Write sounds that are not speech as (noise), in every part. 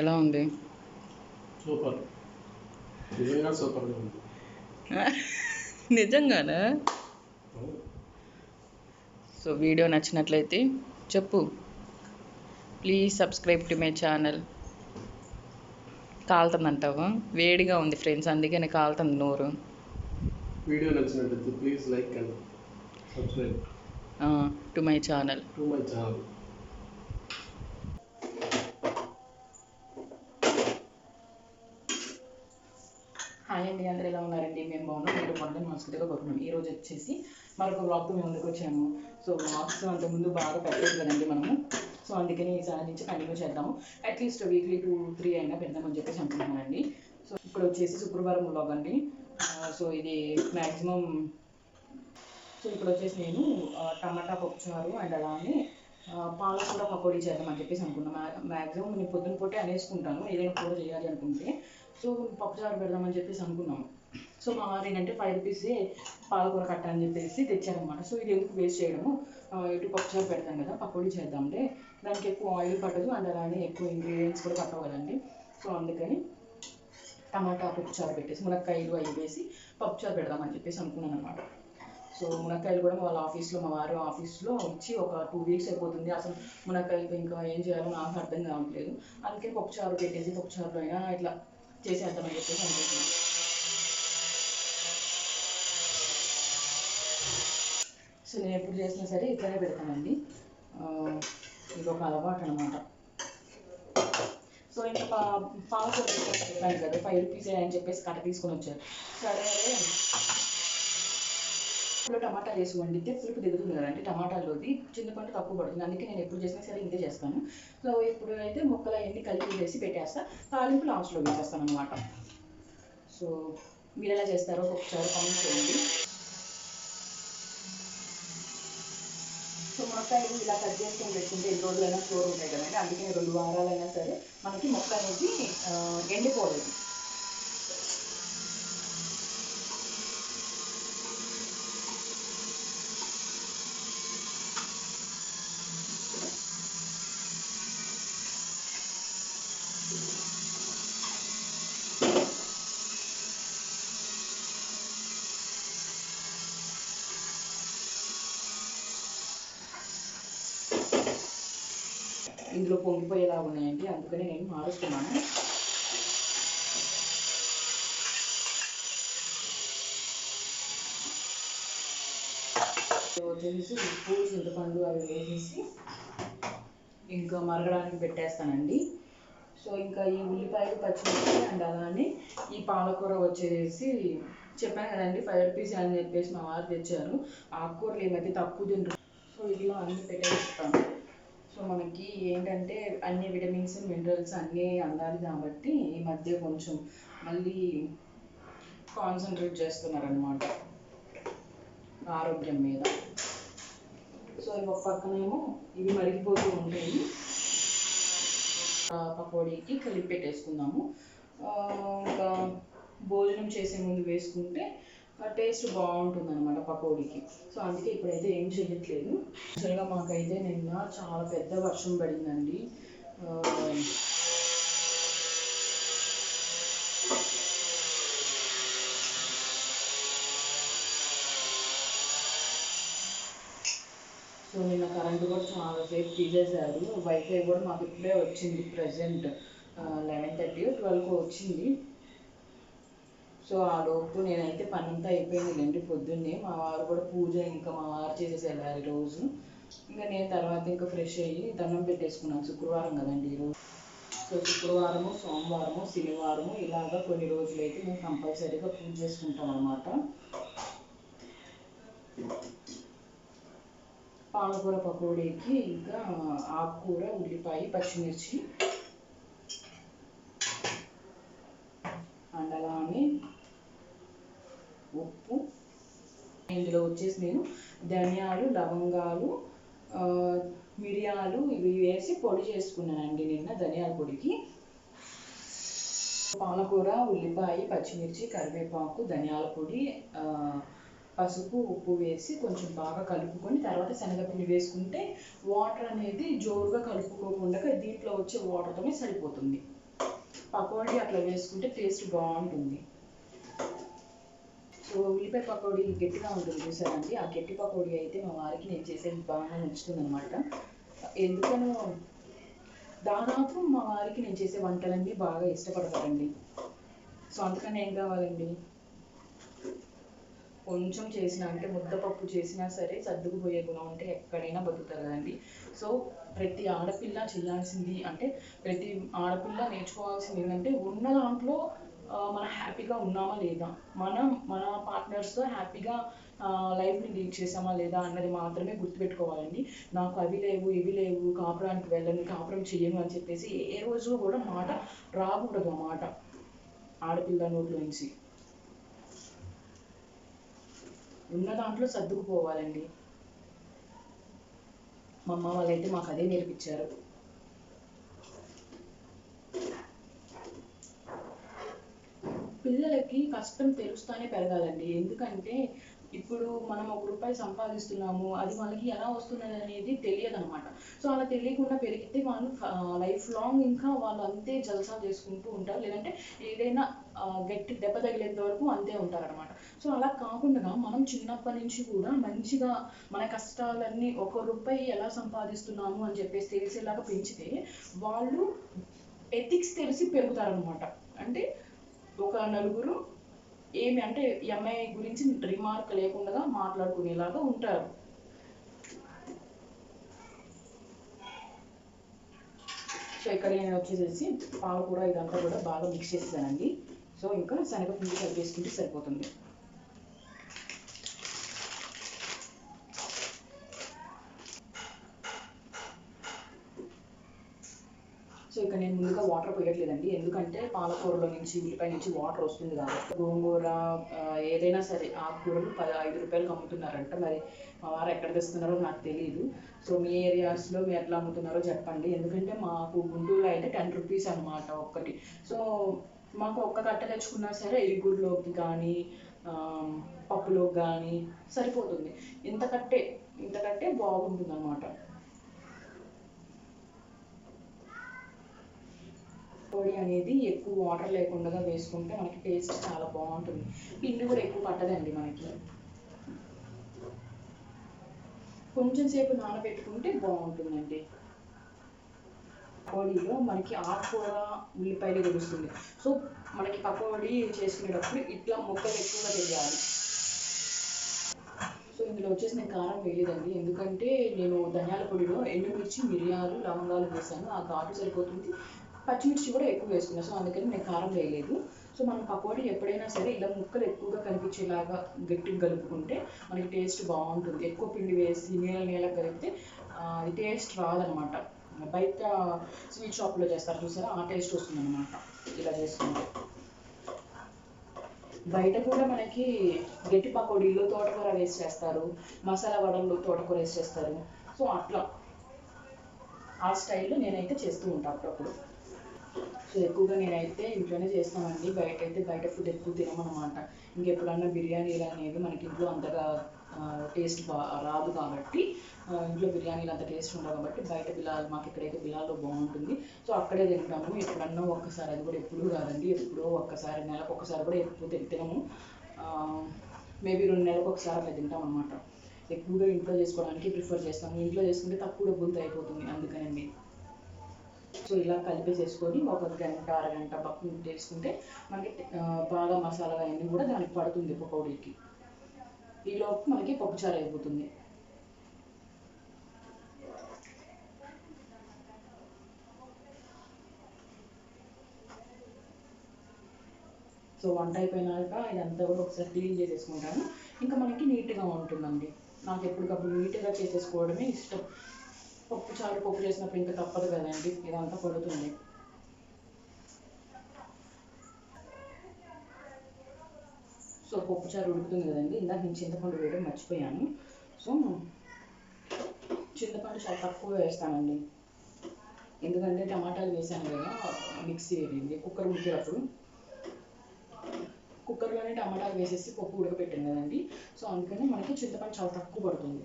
ఎలా ఉంది? సూపర్. నిజంగా సూపర్గా ఉంది. (laughs) నిజంగానా? సో వీడియో నచ్చినట్లయితే చెప్పు. Please subscribe to my channel కాలుతుందంటావా? వేడిగా ఉంది ఫ్రెండ్స్ అందుకని కాలుతుంది నోరు. వీడియో నచ్చినట్లయితే please like and subscribe to my channel to my channel hi అండి అందరూ ఎలా ఉన్నారండి? మేము బాగున్నాం. మీరు బాగుంటే మనస్ఫూర్తిగా కోరుకున్నాం ఈ రోజు వచ్చేసి మరొక బ్లాగ్తో మేము ముందుకు వచ్చాము. సో వ్లాగ్స్ అంతకుముందు బాగా పెట్టలేదు కదండి మనము. సో అందుకని ఈసారి నుంచి కంటిన్యూ చేద్దాము. అట్లీస్ట్ వీక్లీ టూ త్రీ అయినా పెడదామని చెప్పేసి అనుకుంటున్నానండి. సో ఇప్పుడు వచ్చేసి శుక్రవారం వ్లాగ్ అండి. సో ఇది మ్యాక్సిమం సో ఇప్పుడు వచ్చేసి నేను టమాటా పప్పుచారు అండ్ అలానే ఆ, పాలకూర పకోడీ చేద్దామని చెప్పేసి అనుకున్నాను మ్యాక్సిమం నేను పొద్దున పూటే అనేసుకుంటాను. ఏదైనా కూర చేయాలి అనుకుంటే సో పప్పుచారు పెడదామని చెప్పేసి అనుకున్నాము. సో మా వారు ఏంటంటే ఫైవ్ రూపీస్ పాలకూర కట్ట అని చెప్పేసి తెచ్చారనమాట సో ఇది ఎందుకు వేస్ట్ చేయడము? ఇటు పప్పుచారు పెడతాం కదా పకోడీ చేద్దాంలే. దానికి ఎక్కువ ఆయిల్ పట్టదు అండ్ అలానే ఎక్కువ ఇంగ్రీడియంట్స్ కూడా పట్టవు కదండి. సో అందుకని టమాటా పప్పుచారు పెట్టేసి మునక్కాయలు అవి వేసి పప్పుచారు పెడదామని చెప్పేసి అనుకున్నాను అనమాట సో మునక్కాయలు కూడా వాళ్ళ ఆఫీస్లో మా వారు ఆఫీస్లో ఇచ్చి ఒక టూ వీక్స్ అయిపోతుంది. అసలు మునక్కాయలు ఇంకా ఏం చేయాలో నాకు అర్థం కావట్లేదు. అందుకే పప్పుచారు పెట్టేసి పప్పుచారులో అయినా ఇట్లా చేసేద్దామని చెప్పేసి అనుకుంటున్నాను. సో నేను ఎప్పుడు చేసినా సరే ఇట్లనే పెడతానండి. ఇది ఒక అలవాటు అనమాట సో ఇంకా పా పాలకూర చెప్పాను కదా ఫైవ్ రూపీస్ అని చెప్పేసి కట్ట తీసుకొని వచ్చారు. సరే. ఇప్పుడు టమాటా వేసి వండితే పులుపు దిగుతుంది కదండి టమాటాలోది చింతపండు తక్కువ పడుతుంది. అందుకే నేను ఎప్పుడు చేసినా సరే ఇంతే చేస్తాను. సో ఇప్పుడు అయితే ముక్కలు అవన్నీ కలిపి వేసి పెట్టేస్తా తాలింపు లాస్ట్లో వేసేస్తాను అనమాట సో మీరు ఎలా చేస్తారో ఒకసారి కామెంట్ చేయండి. సో మునక్కాయలు ఇలా కట్ చేసుకొని పెట్టుకుంటే ఎన్ని రోజులైనా స్టోర్ ఉంటాయి కదండి. అందుకే రెండు వారాలైనా సరే మనకి మొక్క అనేది ఎండిపోలేదు. ఇందులో పొంగిపోయేలా ఉన్నాయండి. అందుకని నేను మారుస్తున్నాను. సో వచ్చేసి ఉప్పు చింతపండు అవి వేసేసి ఇంకా మరగడానికి పెట్టేస్తానండి. సో ఇంకా ఈ ఉల్లిపాయలు పచ్చిమిర్చి అండ్ అలానే ఈ పాలకూర వచ్చేసి చెప్పాను కదండి ఫైవ్ రూపీస్ అని చెప్పేసి మా వారు తెచ్చారు. ఆకుకూరలు ఏమైతే తక్కువ తింటారు సో ఇట్లా అన్ని పెట్టేస్తాను సో మనకి ఏంటంటే అన్ని విటమిన్స్ మినరల్స్ అన్నీ అందాలి కాబట్టి ఈ మధ్య కొంచెం మళ్ళీ కాన్సన్ట్రేట్ చేస్తున్నారనమాట ఆరోగ్యం మీద. సో ఇవి ఒక పక్కనేమో ఇవి మరిగిపోతూ ఉంటాయి. పకోడీకి కలిపి పెట్టేసుకుందాము. ఇంకా భోజనం చేసే ముందు వేసుకుంటే టేస్ట్ బాగుంటుంది అనమాట పకోడీకి. సో అందుకే ఇప్పుడైతే ఏం చేయట్లేదు. యాక్చువల్గా మాకైతే నిన్న చాలా పెద్ద వర్షం పడిందండి. సో నిన్న కరెంట్ కూడా చాలాసేపు తీసేశారు. వైఫై కూడా మాకు ఇప్పుడే వచ్చింది ప్రజెంట్. లెవెన్ థర్టీ ట్వెల్వ్కి వచ్చింది. సో ఆ లోపు నేనైతే పని అంతా అయిపోయింది లేండి పొద్దున్నే. మా వారు కూడా పూజ ఇంకా మా వారు చేసేసి వెళ్ళారు రోజు. ఇంకా నేను తర్వాత ఇంకా ఫ్రెష్ అయ్యి దండం పెట్టేసుకున్నాను శుక్రవారం కదండి ఈరోజు. సో శుక్రవారము సోమవారము శనివారము ఇలాగా కొన్ని రోజులైతే మేము కంపల్సరీగా పూజ చేసుకుంటాం అన్నమాట. పాలకూర పకోడీకి ఇంకా ఆకుకూర ఉల్లిపాయ పచ్చిమిర్చి అండ్ అలానే ఉప్పు ఇందులో వచ్చేసి నేను ధనియాలు లవంగాలు మిరియాలు ఇవి వేసి పొడి చేసుకున్నానండి నిన్న ధనియాల పొడికి. పాలకూర ఉల్లిపాయ పచ్చిమిర్చి కరివేపాకు ధనియాల పొడి పసుపు ఉప్పు వేసి కొంచెం బాగా కలుపుకొని తర్వాత శనగపిండి వేసుకుంటే వాటర్ అనేది జోరుగా కలుపుకోకుండా దీంట్లో వచ్చే వాటర్తోనే సరిపోతుంది. పకోడీ అట్లా వేసుకుంటే టేస్ట్ బాగుంటుంది. ఉల్లిపాయ పకోడీ గట్టిగా ఉంటుంది చూసారండి. ఆ గట్టి పకోడీ అయితే మా వారికి నేను చేసేది బాగా నచ్చుతుంది అనమాట ఎందుకనో దాదాపు మా వారికి నేను చేసే వంటలన్నీ బాగా ఇష్టపడతారండి. సో అందుకని ఏం కావాలండి? కొంచెం చేసినా అంటే ముద్దపప్పు చేసినా సరే సర్దుకుపోయే గుణం ఉంటే ఎక్కడైనా బతుకుతారు కదండి. సో ప్రతి ఆడపిల్ల చేయాల్సింది అంటే ప్రతి ఆడపిల్ల నేర్చుకోవాల్సింది ఏంటంటే ఉన్న దాంట్లో మనం హ్యాపీగా ఉన్నామా లేదా? మనం మన పార్ట్నర్స్తో హ్యాపీగా లైఫ్ని లీడ్ చేసామా లేదా అన్నది మాత్రమే గుర్తుపెట్టుకోవాలండి. నాకు అవి లేవు ఇవి లేవు కాపురానికి వెళ్ళను కాపురం చేయను అని చెప్పేసి ఏ- రోజు కూడా మాట రాకూడదు మాట. ఆడపిల్ల నోట్లోంచి ఉన్న దాంట్లో సర్దుకుపోవాలండి. మా అమ్మ వాళ్ళైతే మాకు అదే నేర్పించారు. పిల్లలకి కష్టం తెలుస్తానే పెరగాలండి. ఎందుకంటే ఇప్పుడు మనం ఒక రూపాయి సంపాదిస్తున్నాము అది వాళ్ళకి ఎలా వస్తున్నది అనేది తెలియదు అనమాట సో అలా తెలియకుండా పెరిగితే వాళ్ళు లైఫ్ లాంగ్ ఇంకా వాళ్ళు అంతే జలసా చేసుకుంటూ ఉంటారు. లేదంటే ఏదైనా గట్టి దెబ్బ తగిలేంత వరకు అంతే ఉంటారనమాట సో అలా కాకుండా మనం చిన్నప్పటి నుంచి కూడా మంచిగా మన కష్టాలన్నీ ఒక రూపాయి ఎలా సంపాదిస్తున్నాము అని చెప్పేసి తెలిసేలాగా పెంచితే వాళ్ళు ఎథిక్స్ తెలిసి పెరుగుతారనమాట అంటే ఒక నలుగురు ఏమి అంటే ఎంఐ గురించి రిమార్క్ లేకుండా మాట్లాడుకునేలాగా ఉంటారు. సో ఇక్కడ నేను వచ్చేసేసి పాలకూర ఇదంతా కూడా బాగా మిక్స్ చేసేసానండి. సో ఇంకా శనగపిండి కలిపేసుకుంటే సరిపోతుంది. సో నేను ముందుగా వాటర్ పోయట్లేదండి. ఎందుకంటే పాలకూరలో నుంచి ఉల్లిపాయ నుంచి వాటర్ వస్తుంది కాబట్టి గోంగూర ఏదైనా సరే ఆకుకూరలు పది ఐదు రూపాయలకు అమ్ముతున్నారంట. మరి మా వారు ఎక్కడ తెస్తున్నారో నాకు తెలియదు సో మీ ఏరియాస్లో మీరు ఎట్లా అమ్ముతున్నారో చెప్పండి. ఎందుకంటే మాకు గుంటూరులో అయితే టెన్ రూపీస్ అన్నమాట ఒక్కటి. సో మాకు ఒక్క కట్ట తెచ్చుకున్నా సరే ఇగురులోకి కానీ పప్పులోకి కానీ సరిపోతుంది. ఇంత కట్టే బాగుంటుంది అన్నమాట పొడి అనేది ఎక్కువ వాటర్ లేకుండా వేసుకుంటే మనకి టేస్ట్ చాలా బాగుంటుంది. పిండి కూడా ఎక్కువ పట్టదండి మనకి. కొంచెం సేపు నానబెట్టుకుంటే బాగుంటుందండి. పకోడీలో మనకి ఆకుకూర ఉల్లిపాయలు తెలుస్తుంది. సో మనకి పకోడీ చేసుకునేటప్పుడు ఇట్లా ముక్కలు ఎక్కువగా తెలియాలి సో ఇందులో వచ్చేసి నేను కారం వేయలేదండి. ఎందుకంటే నేను ధనియాల పొడిలో ఎండుమిర్చి మిరియాలు లవంగాలు వేసాను. ఆ ఘాటు సరిపోతుంది. పచ్చిమిర్చి కూడా ఎక్కువ వేసుకున్నా. సో అందుకని నేను కారం వేయలేదు. సో మనం పకోడీ ఎప్పుడైనా సరే ఇలా ముక్కలు ఎక్కువగా కనిపించేలాగా గట్టిగా కలుపుకుంటే మనకి టేస్ట్ బాగుంటుంది. ఎక్కువ పిండి వేసి నీళ్ళ నీళ్ళ కలిపితే అది టేస్ట్ రాదనమాట. బయట స్వీట్ షాప్లో చేస్తారు చూసారా? ఆ టేస్ట్ వస్తుంది అనమాట ఇలా చేసుకుంటే బయట కూడా మనకి గట్టి పకోడీలో తోటకూర వేసి చేస్తారు. మసాలా వడల్లో తోటకూర వేసి చేస్తారు. సో అట్లా. ఆ స్టైల్లో నేనైతే చేస్తూ ఉంటాను అప్పుడప్పుడు. సో ఎక్కువగా నేనైతే ఇంట్లోనే చేస్తామండి. బయట అయితే బయట ఫుడ్ ఎక్కువ తినమనమాట. ఇంకెప్పుడన్నా బిర్యానీలు అనేవి మనకి ఇంట్లో అంతగా టేస్ట్ బా రాదు కాబట్టి ఇంట్లో బిర్యానీలు అంత టేస్ట్ ఉండవు కాబట్టి బయట బిలాల్ మాకు ఇక్కడైతే బిలాల్లో బాగుంటుంది సో అక్కడే తింటాము. ఎప్పుడన్నా ఒక్కసారి అది కూడా ఎప్పుడూ కాదండి. ఎప్పుడో ఒక్కసారి నెలకు ఒక్కసారి కూడా ఎక్కువ తింటాము మేబీ రెండు నెలలకు ఒకసారి అట్లా తింటాం అనమాట ఎక్కువగా ఇంట్లో చేసుకోవడానికి ప్రిఫర్ చేస్తాము. ఇంట్లో చేసుకుంటే తక్కువ డబ్బులతో అయిపోతుంది. అందుకనండి సో ఇలా కలిపేసేసుకొని ఒక గంట అరగంట పక్కన చేసుకుంటే మనకి బాగా మసాలా అవన్నీ కూడా దానికి పడుతుంది పకోడీకి ఈలోపు మనకి పప్పుచారు అయిపోతుంది. సో వంట అయిపోయినాక ఇదంతా కూడా ఒకసారి క్లీన్ చేసేసుకుంటాను. ఇంకా మనకి నీట్గా ఉంటుందండి. నాకు ఎప్పటికప్పుడు నీట్గా చేసేసుకోవడమే ఇష్టం. పప్పు చారు పప్పు చేసినప్పుడు ఇంకా తప్పదు కదండి ఇదంతా పడుతుంది సో పప్పు చారు ఉడుకుతుంది కదండి ఇందాక నేను చింతపండు వేయడం మర్చిపోయాను. సో చింతపండు చాలా తక్కువ వేస్తానండి. ఎందుకంటే టమాటాలు వేసాను కదా మిక్సీ వేయండి కుక్కర్ ఉడికేటప్పుడు కుక్కర్లోనే టమాటాలు వేసేసి పప్పు ఉడకపెట్టాను కదండి. సో అందుకని మనకి చింతపండు చాలా తక్కువ పడుతుంది.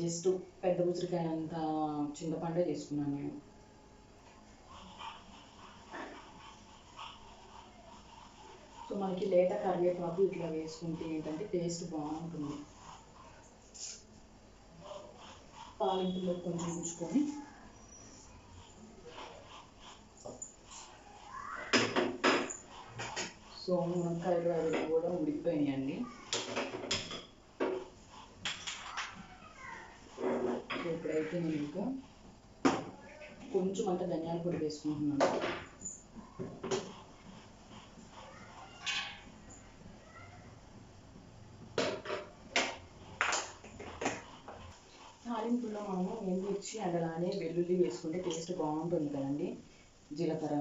జస్ట్ పెద్ద ఉసిరికాయ అంత చింతపండే తీసుకున్నాను నేను. సో మనకి లేత కరివేపాకు ఇట్లా వేసుకుంటే ఏంటంటే టేస్ట్ బాగుంటుంది. పాలింపులో కొంచెం ఉంచుకొని. సో మునక్కాయలు అవి కూడా ఉడికిపోయినాయండి సో ఇప్పుడైతే నేను ఇంకా కొంచెం అంత ధనియాల పొడి వేసుకుంటున్నాను. తాలింపుల్లో మనము ఎండిచ్చి అండ్ అలానే వెల్లుల్లి వేసుకుంటే టేస్ట్ బాగుంటుంది కదండి. జీలకర్ర.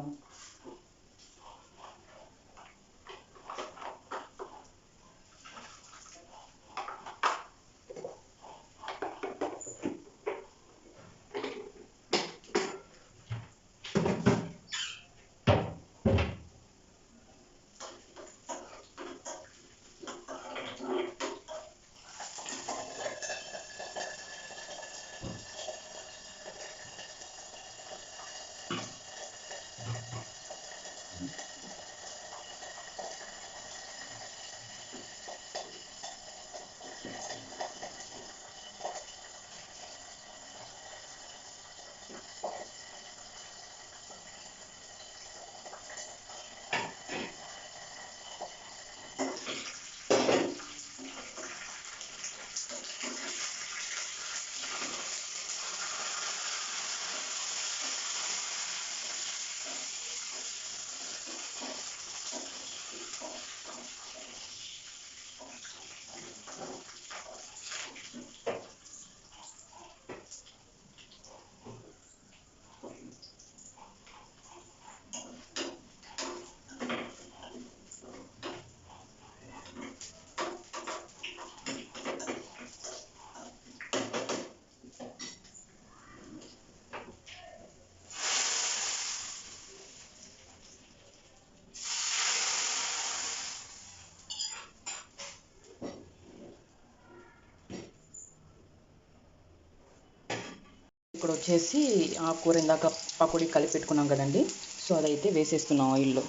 ఇక్కడ వచ్చేసి ఆ కూర ఇందాక పకోడీ కలిపి పెట్టుకున్నాం కదండి. సో అదైతే వేసేస్తున్నాం ఆయిల్లో.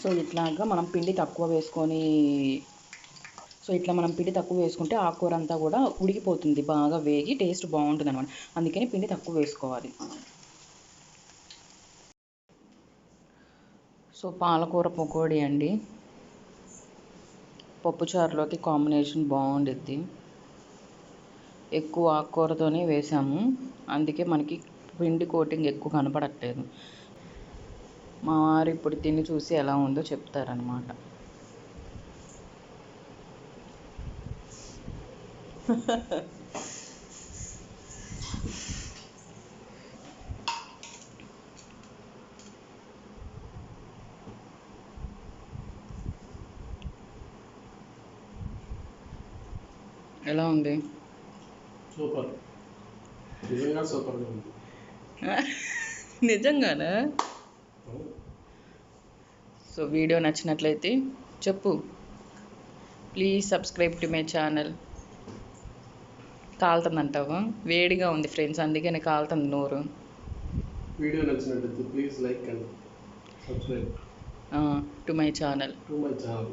సో ఇట్లాగా మనం పిండి తక్కువ వేసుకొని సో ఇట్లా మనం పిండి తక్కువ వేసుకుంటే ఆ కూర అంతా కూడా ఉడికిపోతుంది బాగా వేగి టేస్ట్ బాగుంటుంది అనమాట అందుకని పిండి తక్కువ వేసుకోవాలి. సో పాలకూర పకోడీ అండి. పప్పుచారులోకి కాంబినేషన్ బాగుండిద్ది. ఎక్కువ ఆకుకూరతోనే వేసాము. అందుకే మనకి పిండి కోటింగ్ ఎక్కువ కనపడట్లేదు. మా వారు ఇప్పుడు తిని చూసి ఎలా ఉందో చెప్తారనమాట (laughs) ఎలా ఉంది? సూపర్. నిజంగా సూపర్గా ఉంది. (laughs) నిజంగానా? సో వీడియో నచ్చినట్లయితే చెప్పు. Please subscribe to my channel. కాలుతుందంటావా? వేడిగా ఉంది ఫ్రెండ్స్ అందుకని కాలుతుంది నోరు. వీడియో నచ్చినట్లయితే please like and subscribe. To my channel. To my channel.